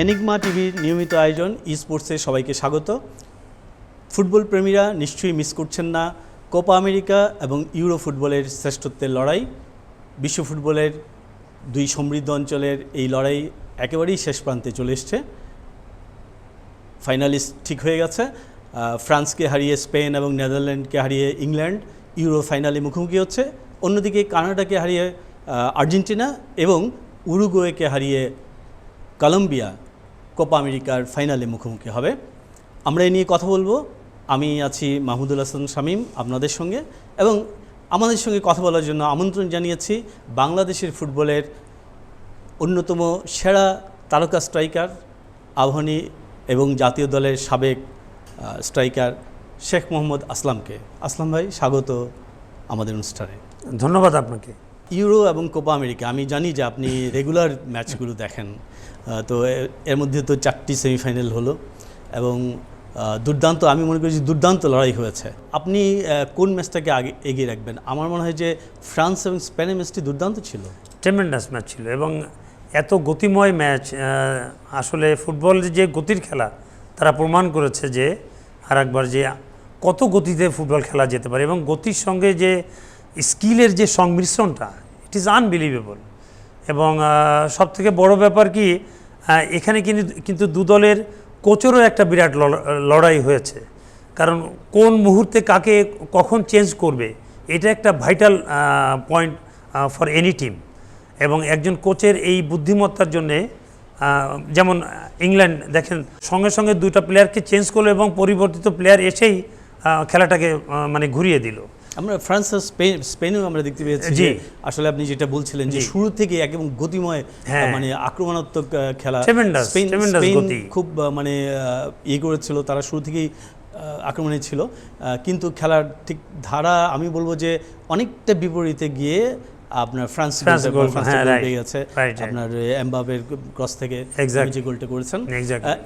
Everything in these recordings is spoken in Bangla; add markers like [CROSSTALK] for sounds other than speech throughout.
এনিগমা টিভির নিয়মিত আয়োজন ই স্পোর্টসে সবাইকে স্বাগত। ফুটবল প্রেমীরা নিশ্চয়ই মিস করছেন না। কোপা আমেরিকা এবং ইউরো ফুটবলের শ্রেষ্ঠত্বের লড়াই। বিশ্ব ফুটবলের দুই সমৃদ্ধ অঞ্চলের এই লড়াই একেবারেই শেষ প্রান্তে চলে এসছে। ফাইনালিস্ট ঠিক হয়ে গেছে। ফ্রান্সকে হারিয়ে স্পেন এবং নেদারল্যান্ডকে হারিয়ে ইংল্যান্ড ইউরো ফাইনালে মুখোমুখি হচ্ছে। অন্যদিকে কানাডাকে হারিয়ে আর্জেন্টিনা এবং উরুগুয়েকে হারিয়ে কলম্বিয়া কোপা আমেরিকার ফাইনালে মুখোমুখি হবে। আমরা এ নিয়ে কথা বলব। আমি আছি মাহমুদুল হাসান শামীম আপনাদের সঙ্গে এবং আমাদের সঙ্গে কথা বলার জন্য আমন্ত্রণ জানিয়েছি বাংলাদেশের ফুটবলের অন্যতম সেরা তারকা স্ট্রাইকার আহ্বানী এবং জাতীয় দলের সাবেক স্ট্রাইকার শেখ মোহাম্মদ আসলামকে। আসলাম ভাই স্বাগত আমাদের অনুষ্ঠানে। ধন্যবাদ আপনাকে। ইউরো এবং কোপা আমেরিকা আমি জানি যে আপনি রেগুলার ম্যাচগুলো দেখেন। তো এর মধ্যে তো চারটি সেমিফাইনাল হলো এবং দুর্দান্ত, আমি মনে করি যে দুর্দান্ত লড়াই হয়েছে। আপনি কোন ম্যাচটাকে আগে এগিয়ে রাখবেন? আমার মনে হয় যে ফ্রান্স এবং স্পেনের ম্যাচটি দুর্দান্ত ছিল। ট্রেমেন্ডাস ম্যাচ ছিল এবং এত গতিময় ম্যাচ আসলে ফুটবল যে গতির খেলা, তারা প্রমাণ করেছে যে আর একবার যে কত গতিতে ফুটবল খেলা যেতে পারে এবং গতির সঙ্গে যে স্কিলের যে সংমিশ্রণটা ইট ইজ আনবিলিভেবল এবং সব থেকে বড় ব্যাপার কি এখানে কিন্তু দু দলের কোচেরও একটা বিরাট লড়- লড়াই হয়েছে। কারণ কোন মুহূর্তে কাকে কখন চেঞ্জ করবে, এটা একটা vital point for any team এবং একজন কোচের এই বুদ্ধিমত্তার জন্যে যেমন, ইংল্যান্ড, দেখেন, সঙ্গে সঙ্গে দুটা প্লেয়ারকে চেঞ্জ করল এবং পরিবর্তিত প্লেয়ার এসেই খেলাটাকে মানে ঘুরিয়ে দিল। আমরা ফ্রান্স আর স্পেন স্পেনেও আমরা দেখতে পেয়েছি যে আসলে আপনি যেটা বলছিলেন যে শুরু থেকে একদম গতিময় হ্যাঁ। মানে আক্রমণাত্মক খেলা স্পেন। খুব মানে ইয়ে করেছিল তারা শুরু থেকেই আক্রমণে ছিল কিন্তু খেলার ঠিক ধারা আমি বলব যে অনেকটা বিপরীতে গিয়ে আপনার ফ্রান্স হ্যাঁ, right. আপনার এমবাবের ক্রস থেকে যে গোলটা করেছেন.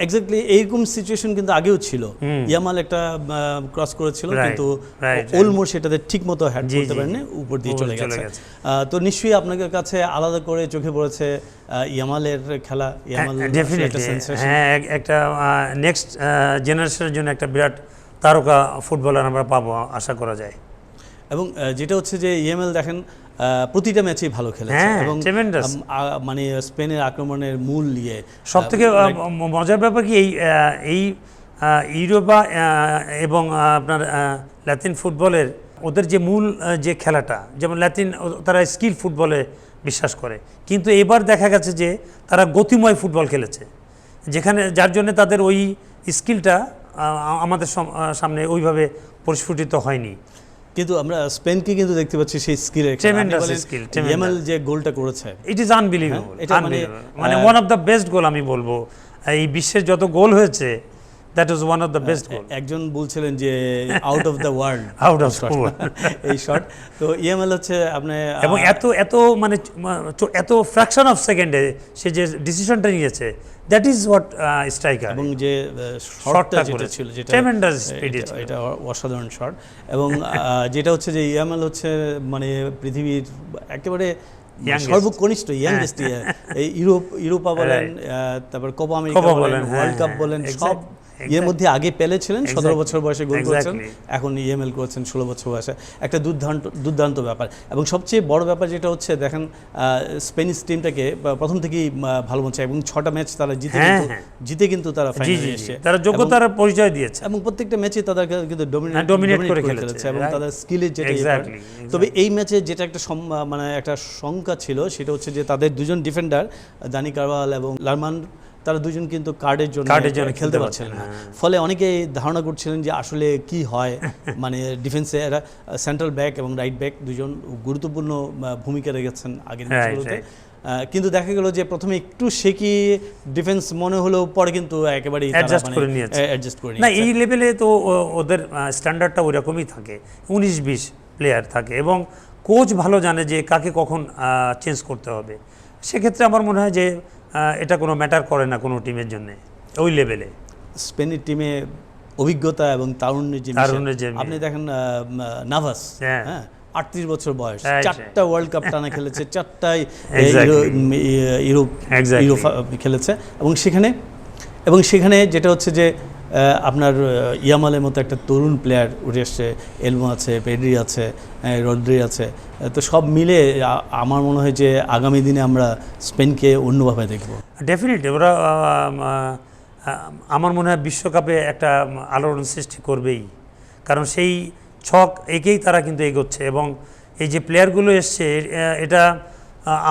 এক্স্যাক্টলি এইরকম সিচুয়েশন কিন্তু আগেও ছিল। ইয়ামাল একটা ক্রস করেছিল কিন্তু. ওলমোর সেটাতে ঠিক মতো হ্যাড করতে পারেনি উপর দিয়ে চলে গেছে। তো নিশ্চয়ই আপনার কাছে আলাদা করে চোখে পড়েছে ইয়ামালের খেলা। ইয়ামাল। হ্যাঁ একটা নেক্সট জেনারেশনের জন্য একটা বিরাট তারকা ফুটবলার আমরা পাবো আশা করা যায়। এবং যেটা হচ্ছে যে ইএমএল দেখেন প্রতিটা ম্যাচেই ভালো খেলেছে হ্যাঁ, এবং মানে স্পেনের আক্রমণের মূল ইয়ে সব থেকে মজার ব্যাপার কি এই এই ইউরোপা এবং আপনার ল্যাতিন ফুটবলের ওদের যে মূল যে খেলাটা যেমন ল্যাতিন তারা স্কিল ফুটবলে বিশ্বাস করে। কিন্তু এবার দেখা গেছে যে তারা গতিময় ফুটবল খেলেছে। যেখানে যার জন্য তাদের ওই স্কিলটা আমাদের সামনে ওইভাবে পরিস্ফুটিত হয়নি। কিন্তু আমরা স্পেনকে কিন্তু দেখতে পাচ্ছি সেই স্কিলের skill, tremendous. ইএমএল যে গোলটা করেছে। ইট ইজ আনবিলিভেবল এটা মানে, মানে one of the best goal আমি বলব। এই বিশ্বের যত গোল হয়েছে that is one of the best goal একজন বলছিলেন যে out of the world of the world. [LAUGHS] [LAUGHS] এই শট তো ইএমএল হচ্ছে আপনি এবং এত এত মানে এত ফ্র্যাকশন অফ সেকেন্ডে সে যে ডিসিশনটা নিয়েছে দ্যাট ইজ হোয়াট স্ট্রাইকার এবং যে শটটা শটটা যেটা। ছিল যেটা ট্রেমেন্ডাস speed এটা- অসাধারণ শট এবং যেটা হচ্ছে যে ইয়ামাল হচ্ছে মানে পৃথিবীর একেবারে. সর্বকনিষ্ঠ ইয়াংগেস্ট এই ইউরোপ ইউরোপা বলেন তারপর কোপা আমেরিকা বলেন ওয়ার্ল্ড হ্যাঁ, কাপ হ্যাঁ, বলেন exact- সব এর মধ্যে আগে পেলে ছিলেন সতেরো বছর বয়সে গোল করেছেন. এখন ইএমএল করেছেন ষোলো বছর বয়সে। একটা দুর্দান্ত দুর্দান্ত ব্যাপার। এবং সবচেয়ে বড় ব্যাপার যেটা হচ্ছে দেখেন স্পেনিশ টিমটাকে প্রথম থেকেই ভালো মনে এবং ছটা ম্যাচ তারা জিতে হ্যাঁ, হ্যাঁ। জিতে কিন্তু তারা ফাইনালে এসেছে তারা যোগ্যতার পরিচয় দিয়েছে। এবং প্রত্যেকটা ম্যাচে তাদের কিন্তু ডমিনেট হ্যাঁ, করে খেলেছে, এবং তাদের স্কিলের যেটা। তবে এই ম্যাচে যেটা একটা মানে একটা শঙ্কা ছিল সেটা হচ্ছে যে তাদের দুজন ডিফেন্ডার দানি কারওয়াল এবং লারমান তারা দুজন কিন্তু কার্ডের জন্য কার্ডের জন্য খেলতে খেলতে পারছিলেন না পারছেন না, ফলে অনেকে ধারণা করছিলেন যে আসলে কি হয়। [LAUGHS] মানে ডিফেন্সে এরা সেন্ট্রাল ব্যাক এবং রাইট ব্যাক দুজন গুরুত্বপূর্ণ ভূমিকা রেখেছেন আগের ম্যাচগুলোতে কিন্তু দেখা গেল যে প্রথমে একটু শেকি ডিফেন্স মনে হলেও পরে কিন্তু একেবারে Adjust মানে, করে নিয়েছে। adjust করে না এই লেভেলে তো ওদের স্ট্যান্ডার্ডটা ওই রকমই থাকে। উনিশ বিশ প্লেয়ার থাকে এবং কোচ ভালো জানে যে কাকে কখন চেঞ্জ করতে হবে। সেক্ষেত্রে আমার মনে হয় যে এটা কোনো ম্যাটার করে না কোনো টিমের জন্য ওই লেভেলে স্পেনের টিমে অভিজ্ঞতা এবং তারুণ্যের যে তারুণ্যের যে আপনি দেখেন নাভাস হ্যাঁ। হ্যাঁ আটত্রিশ বছর বয়স চারটা ওয়ার্ল্ড কাপ টানা খেলেছে [LAUGHS] চারটায় ইউরোপ ইউরোপ Exactly. খেলেছে। এবং সেখানে এবং সেখানে যেটা হচ্ছে যে আপনার ইয়ামালের মতো একটা তরুণ প্লেয়ার উঠে এসছে এলমো আছে, পেড্রি আছে রদ্রি আছে তো সব মিলে আমার মনে হয় যে আগামী দিনে আমরা স্পেনকে অন্যভাবে দেখব। ডেফিনেটলি ওরা আমার মনে হয় বিশ্বকাপে একটা আলোড়ন সৃষ্টি করবেই। কারণ সেই ছক একেই তারা কিন্তু এগোচ্ছে এবং এই যে প্লেয়ারগুলো এসছে এটা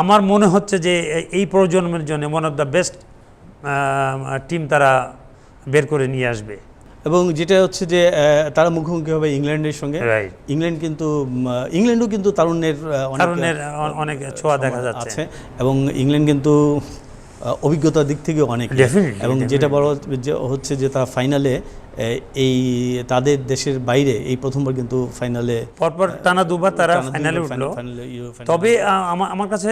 আমার মনে হচ্ছে যে এই প্রজন্মের জন্য one of the best team তারা বের করে নিয়ে আসবে। এবং যেটা হচ্ছে যে তারা মুখোমুখি হবে ইংল্যান্ডের সঙ্গে। ইংল্যান্ড কিন্তু ইংল্যান্ডও কিন্তু তারুণ্যের আহ, অনেক, ছোঁয়া দেখা যাচ্ছে। এবং ইংল্যান্ড কিন্তু অভিজ্ঞতার দিক থেকে অনেক এবং যেটা বড় যে হচ্ছে যে তারা ফাইনালে এই তাদের দেশের বাইরে এই প্রথমবার কিন্তু ফাইনালে পরপর টানা দুবার তারা ফাইনালে উঠল। তবে আমার কাছে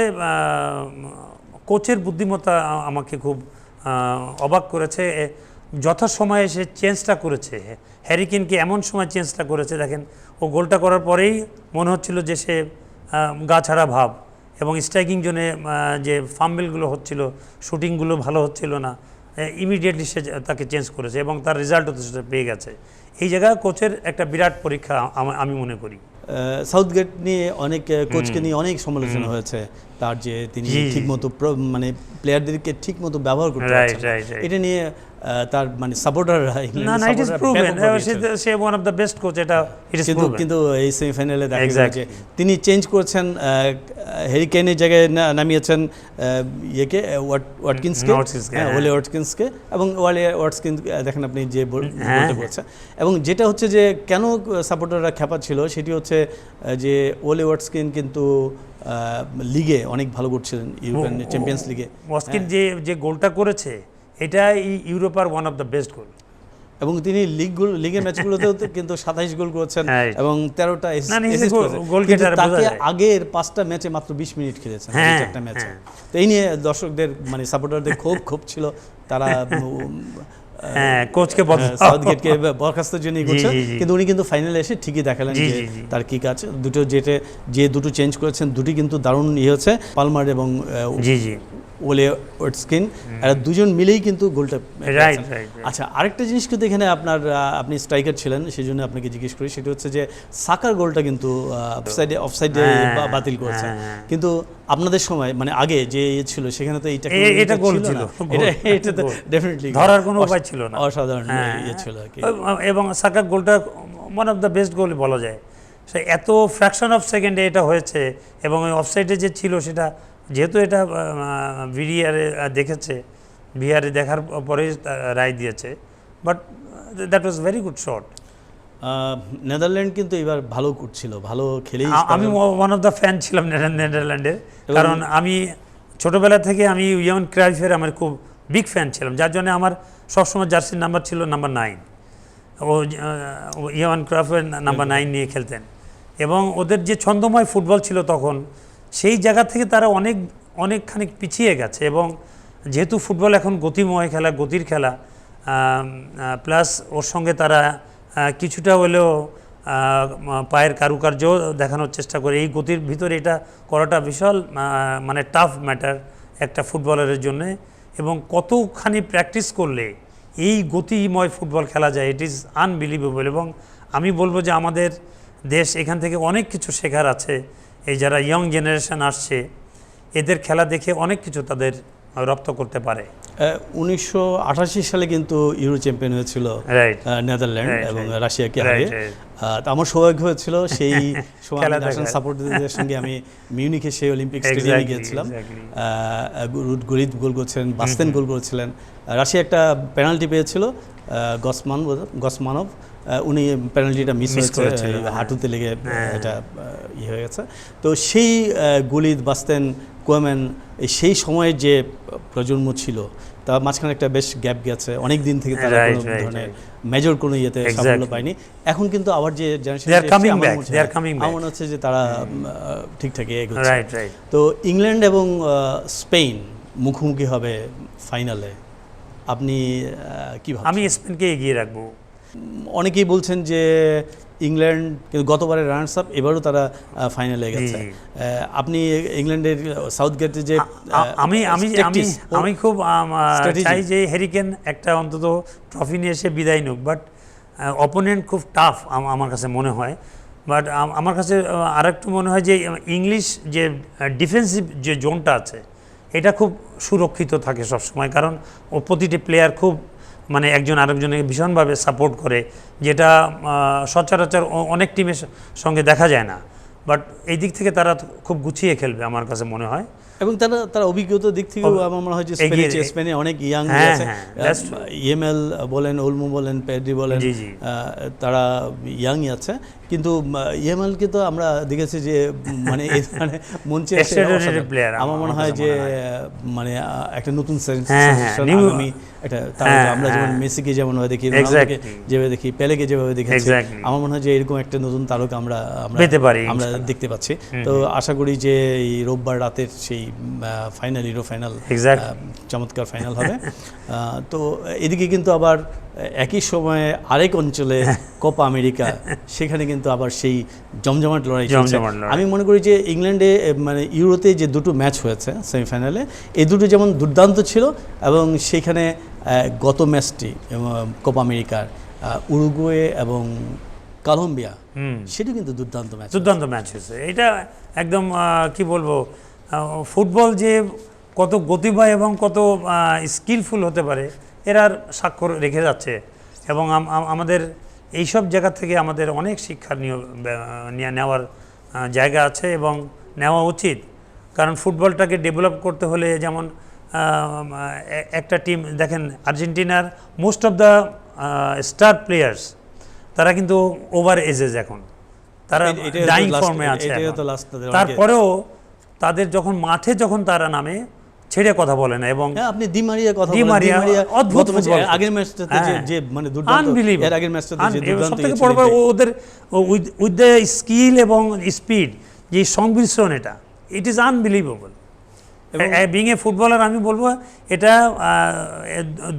কোচের বুদ্ধিমত্তা আমাকে খুব অবাক করেছে। যথাসময়ে সে চেঞ্জটা করেছে। হ্যারিকেনকে এমন সময় চেঞ্জটা করেছে? দেখেন ও গোলটা করার পরেই মনে হচ্ছিল যে সে গা ছাড়া ভাব এবং স্ট্রাইকিং জোনে যে ফাম্বেলগুলো হচ্ছিল শুটিংগুলো ভালো হচ্ছিল না ইমিডিয়েটলি সে তাকে চেঞ্জ করেছে এবং তার রেজাল্টও তো সেটা পেয়ে গেছে। এই জায়গায় কোচের একটা বিরাট পরীক্ষা আমি মনে করি। সাউথগেট নিয়ে অনেক কোচকে নিয়ে অনেক সমালোচনা হয়েছে। তার যে তিনি। ঠিকমতো মানে প্লেয়ারদেরকে ঠিকমতো ব্যবহার করতে. এটা নিয়ে তার মানে সাপোর্টাররা না না it is proven say one of the best coach এটা ইট ইজ কিন্তু প্রুভেন কিন্তু এই সেমিফাইনালে দেখা গেল Exactly. যে তিনি চেঞ্জ করেছেন হ্যারি কেনের জায়গায় নামিয়েছেন ইয়েকে ওয়াটকিন্সকে। ওলে ওয়াটকিন্সকে এবং ওয়ালে ওয়াটকিন্স দেখেন আপনি যে হ্যাঁ, বলতে হ্যাঁ। বলছে এবং যেটা হচ্ছে যে কেন সাপোর্টাররা খ্যাপা ছিল সেটি হচ্ছে যে ওলে ওয়াটকিন কিন্তু লিগে অনেক ভালো করছিলেন ইউরোপিয়ান চ্যাম্পিয়ন্স লিগে মস্কিন যে যে গোলটা করেছে এটা ইউরোপার one of the best goal এবং তিনি লিগ গোল লিগের ম্যাচগুলোতেও কিন্তু সাতাইশ গোল করেছেন [LAUGHS] এবং তেরোটা তাকে আগের পাঁচটা ম্যাচে মাত্র বিশ মিনিট খেলেছেন এই হ্যাঁ, ম্যাচে হ্যাঁ। তো এই নিয়ে দর্শকদের মানে সাপোর্টারদের খুব খুব ছিল। তারা [LAUGHS] হ্যাঁ কোচকে সাউথগেটকে বরখাস্তের জন্যই [LAUGHS] জি, করছে জি, জি। কিন্তু উনি কিন্তু ফাইনালে এসে ঠিকই দেখালেন যে। তার কি কাজ। দুটো যেটা যে দুটো চেঞ্জ করেছেন দুটি কিন্তু দারুণ ইয়ে হচ্ছে। পালমার এবং জি জি। ওলে ওটস্কিন এরা দুজন মিলেই কিন্তু গোলটা রাইট আচ্ছা আরেকটা জিনিস কিন্তু এখানে আপনার আপনি স্ট্রাইকার ছিলেন সেই জন্য আপনাকে জিজ্ঞেস করি সেটা হচ্ছে যে সাকার গোলটা কিন্তু অফসাইডে অফসাইডে হ্যাঁ, বাতিল করেছে হ্যাঁ। কিন্তু আপনাদের সময় মানে আগে যে ইয়ে ছিল সেখানে তো এইটা এটা গোল ছিল, এটা এটা তো ডেফিনেটলি ধরার কোনো উপায় ছিল না। অসাধারণ হ্যাঁ। ইয়ে ছিল আর কি। এবং সাকার গোলটা one of the best goal বলা যায়। সে এত ফ্র্যাকশন অফ সেকেন্ডে এটা হয়েছে এবং ওই অফসাইডে যে ছিল সেটা যেহেতু এটা ভিডিআরে দেখেছে ভিআরে দেখার পরে রায় দিয়েছে but that was very good shot Netherland কিন্তু এবার ভালো করছিল ভালো খেলেই আমি ওয়ান অফ দ্য ফ্যান ছিলাম নেদার- নেদারল্যান্ডের কারণ আমি ছোটবেলা থেকে আমি ইয়ন ক্রাইফের আমার খুব বিগ ফ্যান ছিলাম যার জন্য আমার সবসময় জার্সির নাম্বার ছিল নাম্বার নাইন ও ইয়ন ক্রাফের নাম্বার নাইন নিয়ে খেলতেন। এবং ওদের যে ছন্দময় ফুটবল ছিল তখন সেই জায়গা থেকে তারা অনেক, অনেকখানি পিছিয়ে গেছে এবং যেহেতু ফুটবল এখন গতিময় খেলা, গতির খেলা প্লাস ওর সঙ্গে তারা কিছুটা হলেও পায়ের কারুকার্য দেখানোর চেষ্টা করে। এই গতির ভিতরে এটা করাটা বিশাল মানে টাফ ম্যাটার একটা ফুটবলারের জন্য এবং কতখানি প্র্যাকটিস করলে এই গতিময় ফুটবল খেলা যায় ইট ইজ আনবিলিভেবল এবং আমি বলব যে আমাদের দেশ এখান থেকে অনেক কিছু শেখার আছে। এই যারা ইয়ং জেনারেশন আসছে এদের খেলা দেখে অনেক কিছু তাদের রপ্ত করতে পারে। উনিশশো আটাশি সালে কিন্তু ইউরো চ্যাম্পিয়ন হয়েছিল নেদারল্যান্ড এবং রাশিয়াকে হারিয়ে। আমার সৌভাগ্য হয়েছিল সেই [LAUGHS] সময় ন্যাশনাল সাপোর্টারদের সঙ্গে আমি মিউনিখে সেই অলিম্পিক স্টেডিয়ামে গিয়েছিলাম। গরিদ গোল করেছিলেন বাস্তেন গোল করেছিলেন। রাশিয়া একটা পেনাল্টি পেয়েছিল গসমান গসমানভ। আহ, উনি পেনাল্টিটা মিস হয়েছে হ্যাঁ। হাঁটুতে লেগে হ্যাঁ। এটা ইয়ে হয়ে গেছে। তো সেই গলিদ বাস্তেন কোয়ামেন এই সেই সময়ের যে প্রজন্ম ছিল তা মাঝখানে একটা বেশ গ্যাপ গেছে। অনেক দিন থেকে তারা কোনো ধরনের মেজর কোনো ইয়েতে সাফল্য পায়নি। এখন কিন্তু আবার যে জেনারেশন আমার মনে হচ্ছে যে তারা ঠিকঠাক এগোচ্ছে। তো ইংল্যান্ড এবং স্পেন মুখোমুখি হবে ফাইনালে। আপনি আহ, কি ভাবছেন? আমি স্পেনকে এগিয়ে রাখব। অনেকেই বলছেন যে ইংল্যান্ড কিন্তু গতবারের রানার্স আপ এবারও তারা ফাইনালে গেছে। আপনি ইংল্যান্ডের সাউথ গেটে যে আমি আমি আমি আমি খুব। চাই যে হ্যারিকেন একটা অন্তত ট্রফি নিয়ে এসে বিদায় নিক। বাট অপোনেন্ট খুব টাফ আমার কাছে মনে হয়। বাট আমার কাছে আর একটু মনে হয় যে ইংলিশ যে ডিফেন্সিভ যে জোনটা আছে এটা খুব সুরক্ষিত থাকে সবসময়। কারণ ও প্রতিটি প্লেয়ার খুব মানে একজন আরেকজনকে ভীষণভাবে সাপোর্ট করে যেটা সচরাচর অনেক টিমের সঙ্গে দেখা যায় না। বাট এই দিক থেকে তারা খুব গুছিয়ে খেলবে আমার কাছে মনে হয়। এবং তারা তারা অভিজ্ঞতার দিক থেকেও আমার মনে হয় যে স্পেনে স্পেনে অনেক ইয়াং হ্যাঁ, আছে। হ্যাঁ, that's true. ইএমএল বলেন ওলমো বলেন পেড্রি বলেন তারা ইয়াংই আছে। কিন্তু ইএমএলকে তো আমরা দেখেছি যে মানে মানে মঞ্চে player আমার- মনে হয় যে মনে একটা নতুন হ্যাঁ, হ্যাঁ, একটা হ্যাঁ, আমরা যেমন। মেসিকে যেমন দেখি যেভাবে দেখি পেলেকে যেভাবে দেখেছি আমার মনে হয় যে এরকম একটা নতুন তারকা আমরা আমরা পেতে পারি, আমরা দেখতে পাচ্ছি। তো আশা করি যে এই রোববার রাতের সেই ফাইনাল হিরো ফাইনাল চমৎকার ফাইনাল হবে। তো এদিকে কিন্তু আবার একই সময়ে আরেক অঞ্চলে [LAUGHS] কোপা আমেরিকা সেখানে কিন্তু আবার সেই জমজমাট লড়াই। আমি মনে করি যে ইংল্যান্ডে মানে ইউরোতে যে দুটো ম্যাচ হয়েছে সেমিফাইনালে এই দুটো যেমন দুর্দান্ত ছিল এবং সেখানে গত ম্যাচটি কোপা আমেরিকার উরুগুয়ে এবং কলম্বিয়া সেটা কিন্তু দুর্দান্ত ম্যাচ দুর্দান্ত ম্যাচ হয়েছে। এটা একদম কি বলব ফুটবল যে কত গতিময় এবং কত স্কিলফুল হতে পারে এরার স্বাক্ষর রেখে যাচ্ছে এবং আম- আম- আমাদের এইসব জায়গা থেকে আমাদের অনেক শিক্ষা নিয়ে- নেওয়ার জায়গা আছে এবং নেওয়া উচিত। কারণ ফুটবলটাকে ডেভেলপ করতে হলে যেমন একটা টিম দেখেন আর্জেন্টিনার most of the star players তারা কিন্তু ওভার এজেজ এখন। তারা ডাইং ফর্মে আছে তারপরেও তাদের যখন মাঠে যখন তারা নামে ছেড়ে কথা বলে না এবং হ্যাঁ আপনি দি মারিয়া কথা দি অদ্ভুত ফুটবল আগের ম্যাচটাতে যে হ্যাঁ। যে মানে দুর্দান্ত এর আগের ম্যাচটাতে যে দুর্দান্ত সবথেকে বড় ওদের উইথ দ্য স্কিল এবং স্পিড যে সংমিশ্রণ এটা it is unbelievable being a footballer আমি বলব এটা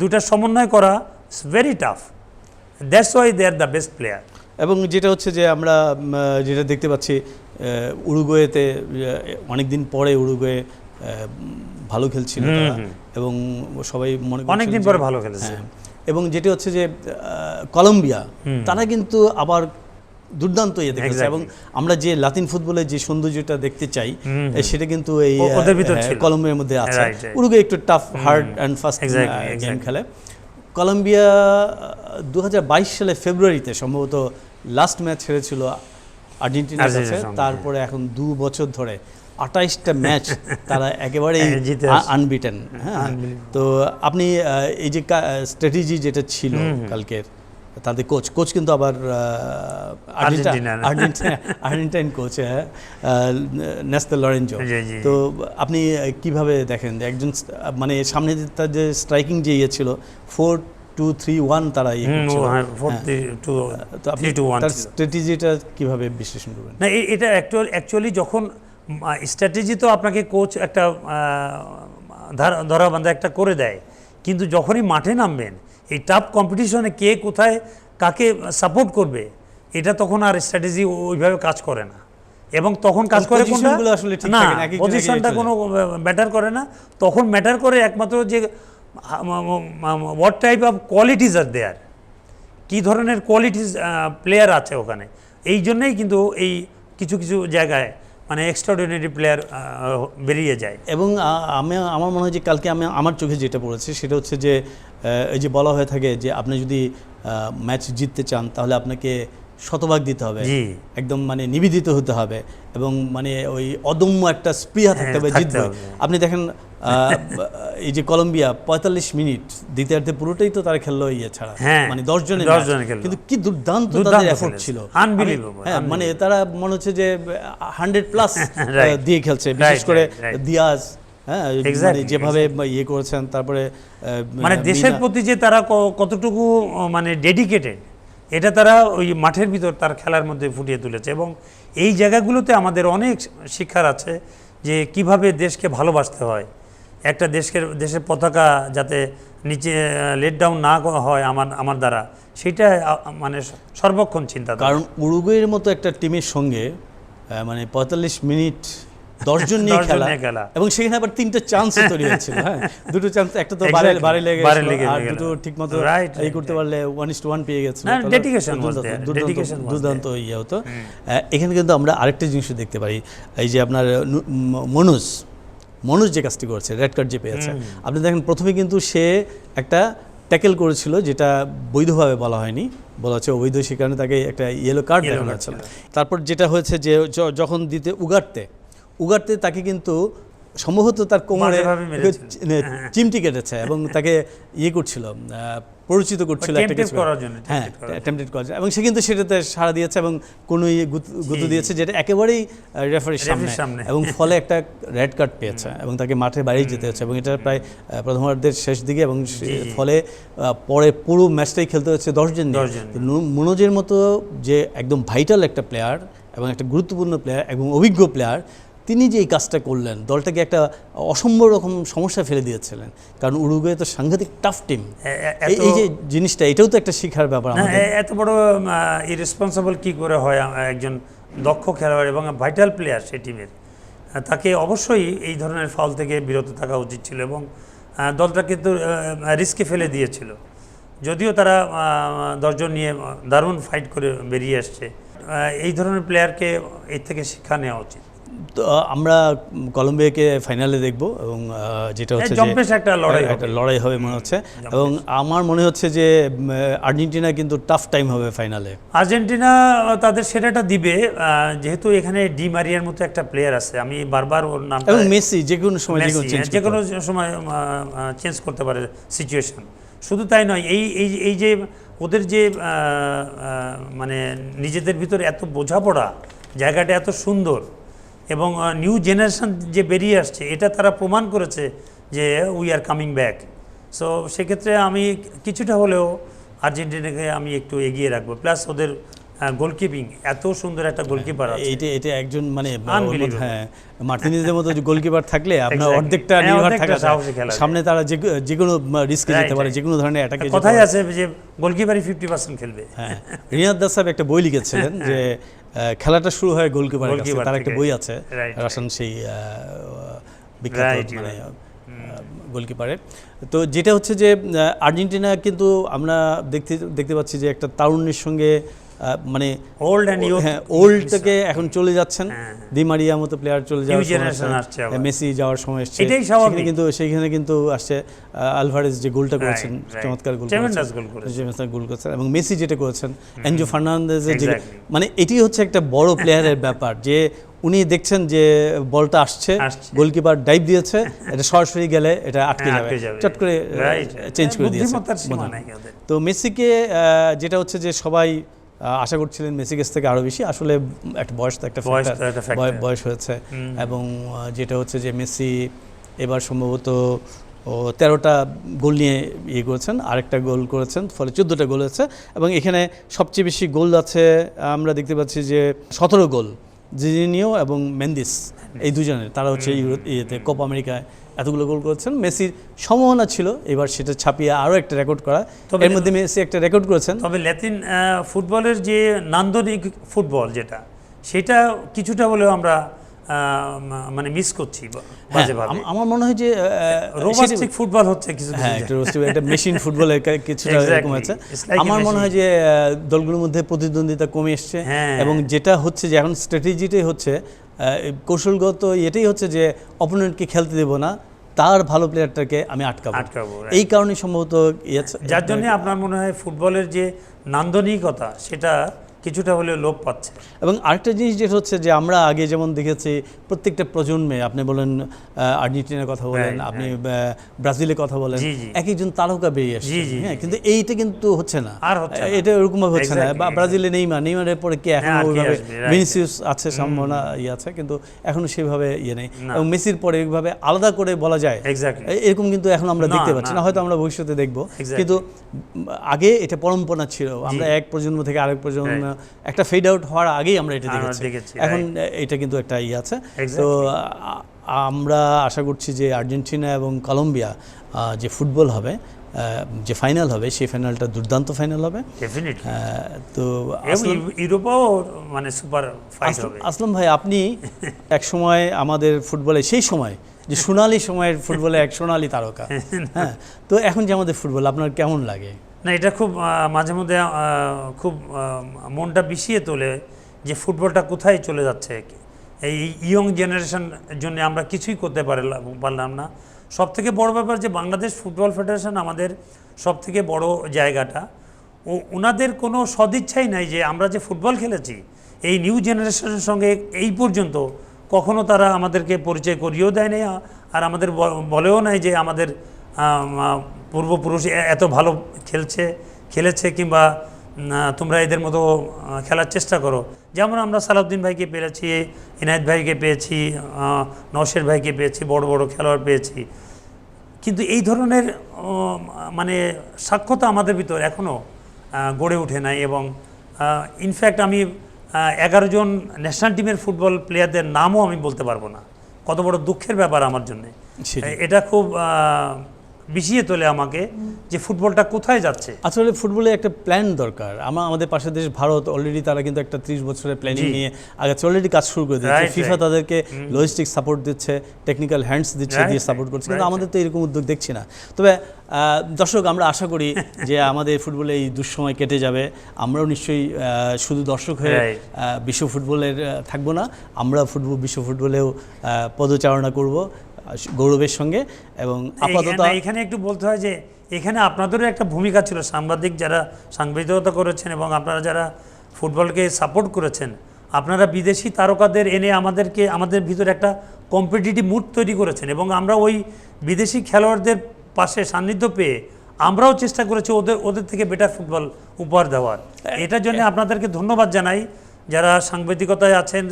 দুটার সমন্বয় করা very tough that's why they are the best player এবং যেটা হচ্ছে যে আমরা যেটা দেখতে পাচ্ছি উরুগুয়েতে অনেক দিন পরে উরুগুয়ে ভালো খেলছিল। এবং সবাই মনে অনেকদিন পরে ভালো খেলেছে। হ্যাঁ। এবং যেটা হচ্ছে যে কলম্বিয়া তারা কিন্তু আবার দুর্দান্ত ইয়ে দেখেছে এবং আমরা যে লাতিন ফুটবলের যে সৌন্দর্যটা দেখতে চাই সেটা কিন্তু এই হ্যাঁ। কলম্বিয়ার মধ্যে আছে right. একটু tough hard and fast game খেলে কলম্বিয়া দুহাজার বাইশ সালে ফেব্রুয়ারিতে সম্ভবত লাস্ট ম্যাচ হেরেছিল আর্জেন্টিনার কাছে। তারপরে এখন দু বছর ধরে আঠাইশটা ম্যাচ তারা [LAUGHS] একেবারেই হ্যাঁ, আসছে। আনবিটেন হ্যাঁ। তো আপনি এই যে স্ট্র্যাটেজি যেটা ছিল কালকের তাদের কোচ কোচ কিন্তু আবার। [LAUGHS] Argentine coach ন্যাস্তাল Lorenzo. তো আপনি কীভাবে দেখেন একজন মানে সামনে তার যে স্ট্রাইকিং যে ইয়ে ছিল ফোর টু থ্রি ওয়ান তারা ইয়ে। হ্যাঁ। তো আপনি ওয়ান তার স্ট্র্যাটেজিটা কীভাবে বিশ্লেষণ করবেন? না এটা অ্যাকচুয়ালি যখন স্ট্র্যাটেজি তো আপনাকে কোচ একটা ধরা বান্ধা একটা করে দেয়। কিন্তু যখনই মাঠে নামবেন এই টাফ কম্পিটিশনে কে কোথায় কাকে সাপোর্ট করবে এটা তখন আর স্ট্র্যাটেজি ওইভাবে কাজ করে না। এবং তখন কাজ করে কোনটা? না পজিশনটা কোনো ম্যাটার করে না। তখন ম্যাটার করে একমাত্র যে what type of qualities are there কী ধরনের কোয়ালিটিস প্লেয়ার আছে ওখানে? এই জন্যই কিন্তু এই কিছু কিছু জায়গায় মানে এক্সট্রাঅর্ডিনারি প্লেয়ার বেরিয়ে যায়। এবং আমি আমার মনে হয় যে কালকে আমি আমার চোখে যেটা পড়েছে সেটা হচ্ছে যে এই যে বলা হয়ে থাকে যে আপনি যদি ম্যাচ জিততে চান তাহলে আপনাকে শতভাগ দিতে হবে। একদম মানে নিবেদিত হতে হবে এবং মানে ওই অদম্য একটা স্পৃহা থাকতে হ্যাঁ, হবে জিতবে। আপনি দেখেন এই যে কলম্বিয়া পঁয়তাল্লিশ মিনিট দ্বিতীয়ার্ধে পুরোটাই তো তারা খেললো ইয়ে ছাড়া। হ্যাঁ, মানে দশ জনের দশ match। জনে খেললো। কিন্তু কি দুর্দান্ত তাদের এফোর্ট ছিল। হ্যাঁ মানে তারা মনে হচ্ছে যে [LAUGHS] হান্ড্রেড প্লাস দিয়ে খেলছে। বিশেষ করে. দিয়াজ হ্যাঁ মানে যেভাবে ইয়ে করেছেন তারপরে মানে দেশের প্রতি যে তারা কতটুকু মানে ডেডিকেটেড এটা তারা ওই মাঠের ভিতর তার খেলার মধ্যে ফুটিয়ে তুলেছে। এবং এই জায়গাগুলোতে আমাদের অনেক শিক্ষার আছে যে কীভাবে দেশকে ভালোবাসতে হয়। একটা দেশকে দেশের পতাকা যাতে নিচে লেট ডাউন না হয় আমার আমার দ্বারা সেটা মানে সর্বক্ষণ চিন্তা কারণ উরুগুয়ের মতো একটা টিমের সঙ্গে মানে পঁয়তাল্লিশ মিনিট দশজন [LAUGHS] নিয়ে খেলা। এবং সেখানে আবার তিনটা চান্স তৈরি হয়েছিল হ্যাঁ? [LAUGHS] দুটো চান্স একটা তো. বারে লেগে আর দুটো ঠিকমতো এই করতে পারলে ওয়ান ইস টু ওয়ান পেয়ে গেছিল না, তাহলে dedication দুর্দান্ত- ইয়ে হতো। এখানে কিন্তু আমরা আরেকটা জিনিস দেখতে পারি এই যে আপনার মনোজ মনোজ যে কাজটি করেছে রেড কার্ড যে পেয়েছে। আপনি দেখেন প্রথমে কিন্তু সে একটা ট্যাকেল করেছিল যেটা বৈধভাবে বলা হয়নি। বলা হচ্ছে অবৈধ সে কারণে তাকে একটা ইয়েলো কার্ড দেখানো হয়েছিল। তারপর যেটা হয়েছে যে যখন দিতে উগারতে উগারতে তাকে কিন্তু সম্ভবত তার কোমরে চিমটি কেটেছে এবং তাকে ইয়ে করছিল পরিচিত করছিল একটা কিছু। করার জন্য, হ্যাঁ করার। এবং সে কিন্তু সেটাতে সাড়া দিয়েছে এবং কোনো ইয়ে গুত- দিয়েছে যেটা একেবারেই রেফারির সামনে। এবং ফলে একটা রেড কার্ড পেয়েছে এবং তাকে মাঠে বাইরে যেতে হচ্ছে এবং এটা প্রায় প্রথমার্ধের শেষ দিকে এবং। ফলে পরে পুরো ম্যাচটাই খেলতে হচ্ছে দশজন নিয়ে। 10 জন নিয়ে। তো নু- মনোজের মতো যে একদম ভাইটাল একটা প্লেয়ার এবং একটা গুরুত্বপূর্ণ প্লেয়ার এবং অভিজ্ঞ প্লেয়ার তিনি যে এই কাজটা করলেন দলটাকে একটা অসম্ভব রকম সমস্যা ফেলে দিয়েছিলেন। কারণ উরুগুয়ে তো সাংঘাতিক টাফ টিম এই যে জিনিসটা এটাও তো একটা শিখার ব্যাপার এত বড় ইরেসপন্সিবল কি করে হয় একজন দক্ষ খেলোয়াড় এবং ভাইটাল প্লেয়ার সেই টিমের তাকে অবশ্যই এই ধরনের ফাউল থেকে বিরত থাকা উচিত ছিল এবং আহ, দলটা কিন্তু রিস্কে ফেলে দিয়েছিল। যদিও তারা দশজন নিয়ে দারুণ ফাইট করে বেরিয়ে আসছে। এই ধরনের প্লেয়ারকে এর থেকে শিক্ষা নেওয়া উচিত। তো আমরা কলম্বিয়াকে ফাইনালে দেখব এবং যেটা হচ্ছে যে জম্পেশ একটা লড়াই হবে। একটা লড়াই হবে মনে হচ্ছে। এবং আমার মনে হচ্ছে যে আর্জেন্টিনা কিন্তু টাফ টাইম হবে ফাইনালে আর্জেন্টিনা তাদের সেটাটা দিবে যেহেতু এখানে ডি মারিয়ার মতো একটা প্লেয়ার আছে। আমি বারবার ওর নাম এবং মেসি যে কোনো সময় যে কোনো সময় চেঞ্জ করতে পারে সিচুয়েশন শুধু তাই নয় এই এই এই যে ওদের যে মানে নিজেদের ভিতরে এত বোঝাপড়া জায়গাটা এত সুন্দর এবং নিউ জেনারেশন যে বেরিয়ে আসছে এটা তারা প্রমাণ করেছে যে we are coming back so সেক্ষেত্রে আমি কিছুটা হলেও আর্জেন্টিনাকে আমি একটু এগিয়ে রাখব। প্লাস ওদের গোলকিপিং এত সুন্দর একটা গোলকিপার এটা এটা একজন মানে. হ্যাঁ মার্টিনিজের মতো গোলকিপার থাকলে আপনার অর্ধেকটা হ্যাঁ, নির্ভর থাকা। সামনে তারা যে যে কোনো রিস্কে যেতে পারে যে কোনো ধরনের অ্যাটাকে কথাই আছে যে গোলকিপারই ফিফটি পার্সেন্ট খেলবে। হ্যাঁ রিয়াদ দাস সাহেব একটা বই লিখেছিলেন [LAUGHS] যে খেলাটা শুরু হয় গোলকিপার তার একটা বই আছে রাশান সেই আহ, বিখ্যাত মানে. গোলকিপারের তো যেটা হচ্ছে যে আর্জেন্টিনা কিন্তু আমরা দেখতে দেখতে পাচ্ছি যে একটা তারুণ্যের সঙ্গে মানে ওল্ড অ্যান্ড ইউ হ্যাঁ ওল্ড থেকে এখন চলে যাচ্ছেন। হ্যাঁ। দি মারিয়া মতো প্লেয়ার চলে যাওয়ার সময় আসছে, আসছে মেসি যাওয়ার সময় আসছে। এটাই স্বাভাবিক। কিন্তু সেইখানে কিন্তু আসছে আলভারেজ যে গোলটা করেছেন চমৎকার গোল করেছেন। গোল করেছেন। এবং মেসি যেটা করেছেন এনজো ফার্নান্দেজের যে মানে এটি হচ্ছে একটা বড় প্লেয়ারের ব্যাপার যে উনি দেখছেন যে বলটা আসছে। গোলকিপার ডাইভ দিয়েছে এটা সরাসরি গেলে এটা আটকে হ্যাঁ, যাবে। চট করে চেঞ্জ করে দিয়েছে। হয়। তো মেসিকে আহ, যেটা হচ্ছে যে সবাই আশা করছিলেন মেসি কাছ থেকে আরও বেশি। আসলে একটা বয়স তো একটা বয়স হয়েছে। এবং যেটা হচ্ছে যে মেসি এবার সম্ভবত ও তেরোটা গোল নিয়ে ইয়ে করেছেন আরেকটা গোল করেছেন ফলে চোদ্দোটা গোল হয়েছে। এবং এখানে সবচেয়ে বেশি গোল আছে আমরা দেখতে পাচ্ছি যে সতেরো গোল জিনিও এবং মেন্দিস এই দুজনের তারা হচ্ছে ইউরো ইয়েতে কোপ আমেরিকায়। এতগুলো গোল করেছেন। মেসির সম্ভাবনা ছিল এবার সেটা ছাপিয়ে আরও একটা রেকর্ড করা। তবে- এর মধ্যে মেসি একটা রেকর্ড করেছেন। তবে ল্যাতিন ফুটবলের যে নান্দনিক ফুটবল যেটা সেটা কিছুটা হলেও আমরা মানে মিস করছি হ্যাঁ, আমার মনে হয় যে আহ, রোমাস্টিক ফুটবল হচ্ছে কিছু হ্যাঁ একটা মেশিন ফুটবলের কিছুটা এরকম আছে। আমার মনে হয় যে দলগুলোর মধ্যে প্রতিদ্বন্দ্বিতা কমে এসছে। হ্যাঁ। এবং যেটা হচ্ছে যে এখন স্ট্র্যাটেজিটাই হচ্ছে কৌশলগত এটাই হচ্ছে যে অপোনেন্টকে খেলতে দেবো না। তার ভালো প্লেয়ারটাকে আমি আটকাবো। আটকাবো, এই কারণে সম্ভবত যার জন্য আপনার মনে হয় ফুটবলের যে নান্দনিকতা সেটা কিছুটা হলেও লোপ পাচ্ছে। এবং আরেকটা জিনিস যেটা হচ্ছে যে আমরা আগে যেমন দেখেছি প্রত্যেকটা প্রজন্মে আপনি বলেন আর্জেন্টিনার কথা বলেন আপনি ব্রাজিলের কথা বলেন। এক একজন তারকা বেরিয়ে আসছে। হ্যাঁ কিন্তু এইটা কিন্তু হচ্ছে না। আর হচ্ছে এটা ওরকম ভাবে হচ্ছে না। বা. ব্রাজিলে নেইমার নেইমারের পরে কে এখন হ্যাঁ, কে ওইভাবে আসবে, ভিনিসিয়াস আছে সম্ভাবনা ইয়ে আছে কিন্তু এখনও সেভাবে ইয়ে নেই। এবং মেসির পরে এইভাবে আলাদা করে বলা যায়। এরকম কিন্তু এখন আমরা দেখতে পাচ্ছি না, না হয়তো আমরা ভবিষ্যতে দেখব। কিন্তু আগে এটা পরম্পরা ছিল। আমরা এক প্রজন্ম থেকে আরেক প্রজন্ম একটা ফেড আউট হওয়ার আগেই আমরা এটা দেখেছি। এখন এটা কিন্তু একটা ইয়ে আছে। তো আমরা আশা করছি যে আর্জেন্টিনা এবং কলম্বিয়া যে ফুটবল হবে যে ফাইনাল হবে সেই ফাইনালটা দুর্দান্ত ফাইনাল হবে। তো ইউরোপেও মানে সুপার আসলাম ভাই আপনি [LAUGHS] এক সময় আমাদের ফুটবলে সেই সময় যে সোনালি সময়ের ফুটবলে এক সোনালি তারকা। [LAUGHS] হ্যাঁ তো এখন যে আমাদের ফুটবল আপনার কেমন লাগে? না, এটা খুব মাঝে মধ্যে খুব মনটা বিষিয়ে তোলে যে ফুটবলটা কোথায় চলে যাচ্ছে। এই ইয়ং জেনারেশন জন্য আমরা কিছুই করতে পারলাম পারলাম না। সব থেকে বড় ব্যাপার যে বাংলাদেশ ফুটবল ফেডারেশন আমাদের সব থেকে বড় জায়গাটা। ও, ওনাদের কোনো সদিচ্ছাই নাই যে আমরা যে ফুটবল খেলেছি, এই নিউ জেনারেশনের সঙ্গে এই পর্যন্ত কখনো তারা আমাদেরকে পরিচয় করিয়েও দেয় আর আমাদের বলেও নাই যে আমাদের পূর্বপুরুষ এত ভালো খেলছে খেলেছে কিংবা তোমরা এদের মতো খেলার চেষ্টা করো। যেমন আমরা সালাউদ্দিন ভাইকে পেয়েছি ইনায়েত ভাইকে পেয়েছি আহ, নওশের ভাইকে পেয়েছি বড় বড় খেলোয়াড় পেয়েছি। কিন্তু এই ধরনের মানে সাক্ষ্যতা আমাদের ভিতর এখনও গড়ে ওঠে নাই এবং ইনফ্যাক্ট আমি এগারো জন ন্যাশনাল টিমের ফুটবল প্লেয়ারদের নামও আমি বলতে পারব না। কত বড় দুঃখের ব্যাপার আমার জন্য। এটা খুব বিষিয়ে তোলে আমাকে যে ফুটবলটা কোথায় যাচ্ছে। আসলে ফুটবলে একটা প্ল্যান দরকার। আমরা আমাদের পাশের দেশ ভারত অলরেডি তারা কিন্তু একটা ত্রিশ বছরের প্ল্যানিং নিয়ে আগে অলরেডি কাজ শুরু করে দিচ্ছে ফিফা তাদেরকে লজিস্টিক সাপোর্ট দিচ্ছে টেকনিক্যাল হ্যান্ডস দিচ্ছে দিয়ে সাপোর্ট করছে। কিন্তু আমাদের তো এরকম উদ্যোগ দেখছি না। তবে দর্শক আমরা আশা করি যে আমাদের ফুটবলে এই দুঃসময় কেটে যাবে। আমরাও নিশ্চয়ই শুধু দর্শক হয়ে বিশ্ব ফুটবলের থাকব না। আমরা ফুটবল বিশ্ব ফুটবলেও পদচারণা করব। গৌরবের সঙ্গে এবং আপাতত এখানে- এখানে একটু বলতে হয় যে এখানে আপনাদেরও একটা ভূমিকা ছিল সাংবাদিক যারা সাংবাদিকতা করেছেন এবং আপনারা যারা ফুটবলকে সাপোর্ট করেছেন আপনারা বিদেশি তারকাদের এনে আমাদেরকে আমাদের ভিতরে একটা কম্পিটিটিভ মুড তৈরি করেছেন এবং আমরা ওই বিদেশি খেলোয়াড়দের পাশে সান্নিধ্য পেয়ে আমরাও চেষ্টা করেছি ওদের ওদের থেকে বেটার ফুটবল উপহার দেওয়ার। এটার জন্য আপনাদেরকে ধন্যবাদ জানাই। যারা সাংবাদিকতায় আছেন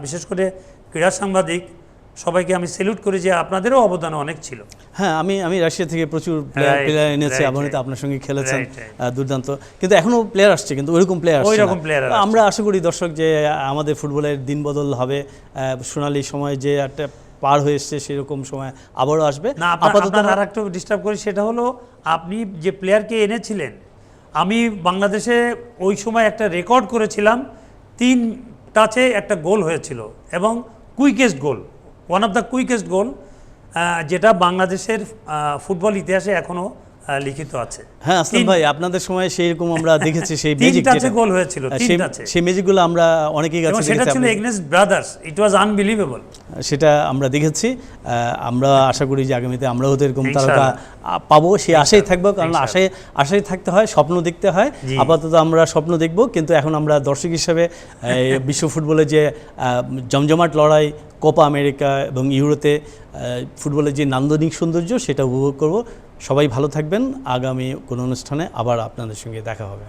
বিশেষ করে ক্রীড়া সাংবাদিক সবাইকে আমি স্যালুট করি যে আপনাদেরও অবদান অনেক ছিল। হ্যাঁ আমি আমি রাশিয়া থেকে প্রচুর প্লেয়ার প্লেয়ার এনেছি right, আপনি তো right. আপনার সঙ্গে খেলেছেন দুর্দান্ত। কিন্তু এখনও প্লেয়ার আসছে কিন্তু ওইরকম প্লেয়ার আসছে ওইরকম না। player আর তো আমরা আশা করি দর্শক যে আমাদের ফুটবলের দিন বদল হবে সোনালী সময় যে একটা পার হয়ে এসছে সেরকম সময় আবারও আসবে। না আপাতত আর একটু ডিস্টার্ব করি সেটা হলো আপনি যে প্লেয়ারকে এনেছিলেন আমি বাংলাদেশে ওই সময় একটা রেকর্ড করেছিলাম তিন টাচে একটা গোল হয়েছিল এবং quickest goal one of the quickest goal যেটা বাংলাদেশের ফুটবল ইতিহাসে এখনও লিখিত আছে। হ্যাঁ আসলাম ভাই আপনাদের সময় সেই রকম আমরা [LAUGHS] দেখেছি সেই ম্যাজিক টাচে গোল হয়েছিল তিন সেই টাচে সেই ম্যাজিকগুলো আমরা অনেকেই এবং কাছে সেটা ছিল against brothers it was unbelievable সেটা আমরা দেখেছি আমরা আশা করি যে আগামীতে আমরাও তো এরকম তারকা পাবো সেই আশাই থাকব কারণ আশায় আশায় থাকতে হয় স্বপ্ন দেখতে হয়। আপাতত আমরা স্বপ্ন দেখব কিন্তু এখন আমরা দর্শক হিসেবে [LAUGHS] বিশ্ব ফুটবলে যে জমজমাট লড়াই কোপা আমেরিকা এবং ইউরোতে ফুটবলের যে নান্দনিক সৌন্দর্য সেটা উপভোগ করব। সবাই ভালো থাকবেন। আগামী কোনো অনুষ্ঠানে আবার আপনাদের সঙ্গে দেখা হবে।